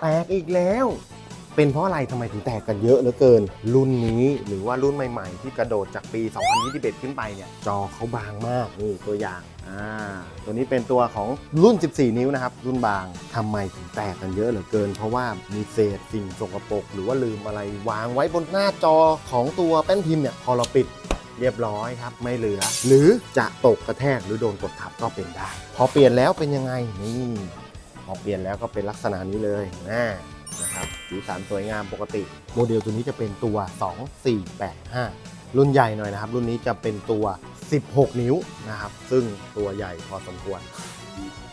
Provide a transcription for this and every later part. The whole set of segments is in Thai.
แตกอีกแล้ว เป็นเพราะอะไรทำไมถึงแตกกันเยอะเหลือเกิน รุ่นนี้หรือว่ารุ่นใหม่ๆ ที่กระโดดจากปี 2021 ขึ้นไปเนี่ย จอเขาบางมากนี่ตัวอย่างอ่าตัวนี้เป็นตัวของรุ่น 14 นิ้วนะครับ รุ่นบางทำไมถึงแตกกันเยอะเหลือเกิน เพราะว่ามีเศษสิ่งสกปรกหรือว่าลืมอะไรวางไว้บนหน้าจอของตัวแป้นพิมพ์เนี่ยพอเราปิดเรียบร้อยครับ ไม่เหลือ หรือจะตกกระแทกหรือโดนกดทับก็เป็นได้ พอเปลี่ยนแล้วเป็นยังไงนี่ พอเปลี่ยนแล้วก็เป็นลักษณะนี้เลยนะนะครับสีสันสวยงามปกติ โมเดลตัวนี้จะเป็นตัว 2485 รุ่นใหญ่หน่อยนะครับ รุ่นนี้จะเป็นตัว 16 นิ้วนะครับ ซึ่งตัวใหญ่พอสมควร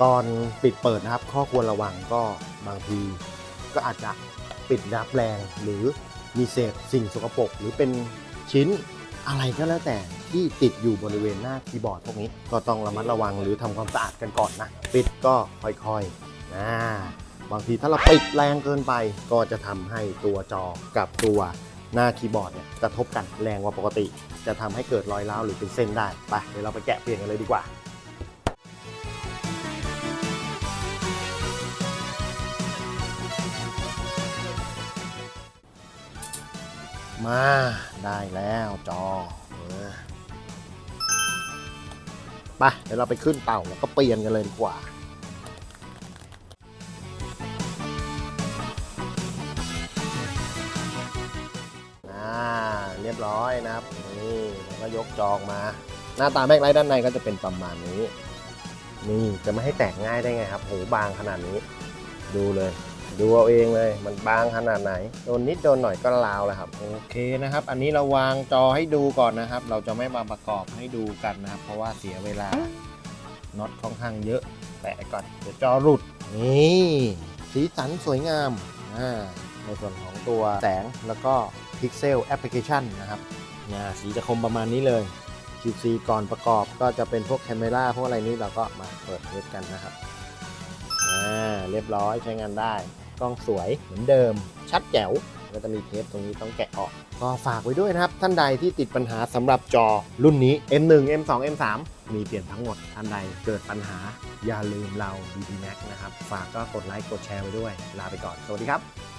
ตอนปิดเปิดนะครับ ข้อควรระวังก็บางที ก็อาจจะปิดรับแรงหรือมีเศษสิ่งสกปรกหรือเป็นชิ้นอะไรก็แล้วแต่ที่ติดอยู่บริเวณหน้าคีย์บอร์ดพวกนี้ ก็ต้องระมัดระวังหรือทำความสะอาดกันก่อนนะ ปิดก็ค่อยๆ นะบางทีถ้าเราปิดแรงเกินไปก็จะทำให้ตัวจอกับตัวหน้าคีย์บอร์ดเนี่ยกระทบกันแรงกว่าปกติ จะทำให้เกิดรอยร้าวหรือเป็นเส้นได้ไปเดี๋ยวเราไปแกะเปลี่ยนกันเลยดีกว่ามาได้แล้วจอเออไปเดี๋ยวเราไปขึ้นเต่าแล้วก็เปลี่ยนกันเลยดีกว่า รียบร้อยนะครับนี่แล้วก็ยกจองมา หน้าตาแม็กไลท์ด้านในก็จะเป็นประมาณนี้ นี่จะไม่ให้แตกง่ายได้ไงครับโหบางขนาดนี้ ดูเลย ดูเอาเองเลย มันบางขนาดไหนโดนนิดโดนหน่อยก็ลาวแล้วครับโอเคนะครับ อันนี้เราวางจอให้ดูก่อนนะครับ เราจะไม่มาประกอบให้ดูกันนะครับ เพราะว่าเสียเวลาน็อตค่อนข้างเยอะแปะก่อนเดี๋ยวจอหลุดนี่สีสันสวยงามอ่าในส่วนของตัวแสงแล้วก็ พิกเซลแอปพลิเคชันนะครับอ่สีจะคมประมาณนี้เลย QC ก่อนประกอบก็จะเป็นพวกแคม e ราพวกอะไรนี้เราก็มาเปิดเทสกันนะครับอ่าเรียบร้อยใช้งานได้ กล้องสวยเหมือนเดิม ชัดแจ๋วก็จะมีเทปตรงนี้ต้องแกะออก ก็ฝากไว้ด้วยนะครับ ท่านใดที่ติดปัญหาสำหรับจอรุ่นนี้ M1 M2 M3 มีเปลี่ยนทั้งหมด ท่านใดเกิดปัญหาอย่าลืมเรา BD Max นะครับ ฝากก็กดไลค์กดแชร์ไว้ด้วย ลาไปก่อน สวัสดีครับ